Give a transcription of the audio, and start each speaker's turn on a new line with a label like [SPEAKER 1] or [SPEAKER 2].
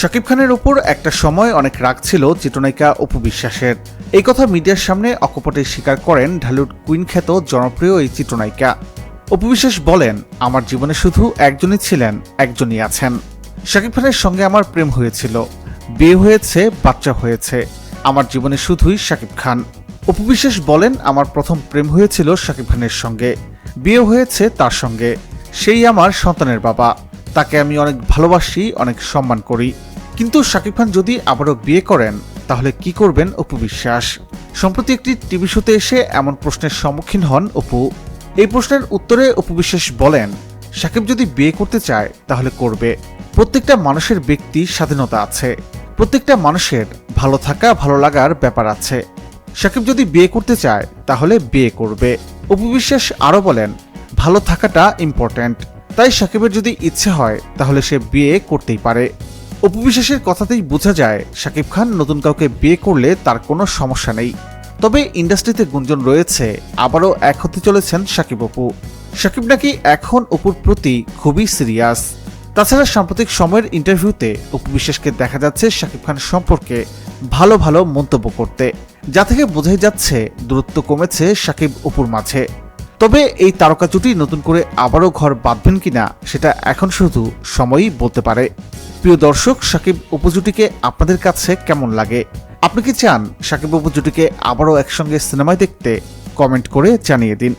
[SPEAKER 1] শাকিব খানের ওপর একটা সময় অনেক রাগ ছিল চিত্রনায়িকা অপু বিশ্বাসের। এই কথা মিডিয়ার সামনে অকপটে স্বীকার করেন ঢালিউড কুইন খ্যাত জনপ্রিয় এই চিত্রনায়িকা। অপু বিশ্বাস বলেন, আমার জীবনে শুধু একজনই ছিলেন, একজনই আছেন। শাকিব খানের সঙ্গে আমার প্রেম হয়েছিল, বিয়ে হয়েছে, বাচ্চা হয়েছে। আমার জীবনে শুধুই শাকিব খান। অপু বিশ্বাস বলেন, আমার প্রথম প্রেম হয়েছিল শাকিব খানের সঙ্গে, বিয়ে হয়েছে তার সঙ্গে। সেই আমার সন্তানের বাবা। তাকে আমি অনেক ভালোবাসি, অনেক সম্মান করি। কিন্তু শাকিব খান যদি আবারও বিয়ে করেন, তাহলে কি করবেন অপু বিশ্বাস? সম্প্রতি একটি টিভি শোতে এসে এমন প্রশ্নের সম্মুখীন হন অপু। এই প্রশ্নের উত্তরে অপু বিশ্বাস বলেন সাকিব যদি বিয়ে করতে চায়, তাহলে করবে। প্রত্যেকটা মানুষের ব্যক্তি স্বাধীনতা আছে। প্রত্যেকটা মানুষের ভালো থাকা, ভালো লাগার ব্যাপার আছে। সাকিব যদি বিয়ে করতে চায়, তাহলে বিয়ে করবে। অপু বিশ্বাস আরও বলেন, ভালো থাকাটা ইম্পর্ট্যান্ট তাই সাকিবের যদি ইচ্ছে হয়, তাহলে সে বিয়ে করতেই পারে। অপু বিশ্বাসের কথাতেই বোঝা যায়, সাকিব খান নতুন কাউকে বিয়ে করলে তার কোনো সমস্যা নেই। তবে ইন্ডাস্ট্রিতে গুঞ্জন রয়েছে, আবারও এক হতে চলেছেন সাকিব অপু। সাকিব নাকি এখন অপুর প্রতি খুবই সিরিয়াস। তাছাড়া সাম্প্রতিক সময়ের ইন্টারভিউতে অপু বিশ্বাসকে দেখা যাচ্ছে সাকিব খান সম্পর্কে ভালো ভালো মন্তব্য করতে। যা থেকে বোঝাই যাচ্ছে, দূরত্ব কমেছে সাকিব অপুর মাঝে। তবে এই তারকা জুটি নতুন করে আবারও ঘর বাঁধবেন কিনা সেটা এখন শুধু সময়ই বলতে পারে। প্রিয় দর্শক, সাকিব উপজুটিকে আপনাদের কাছে কেমন লাগে? আপনি কি চান সাকিব উপজুটিকে আবারও একসঙ্গে সিনেমায় দেখতে? কমেন্ট করে জানিয়ে দিন।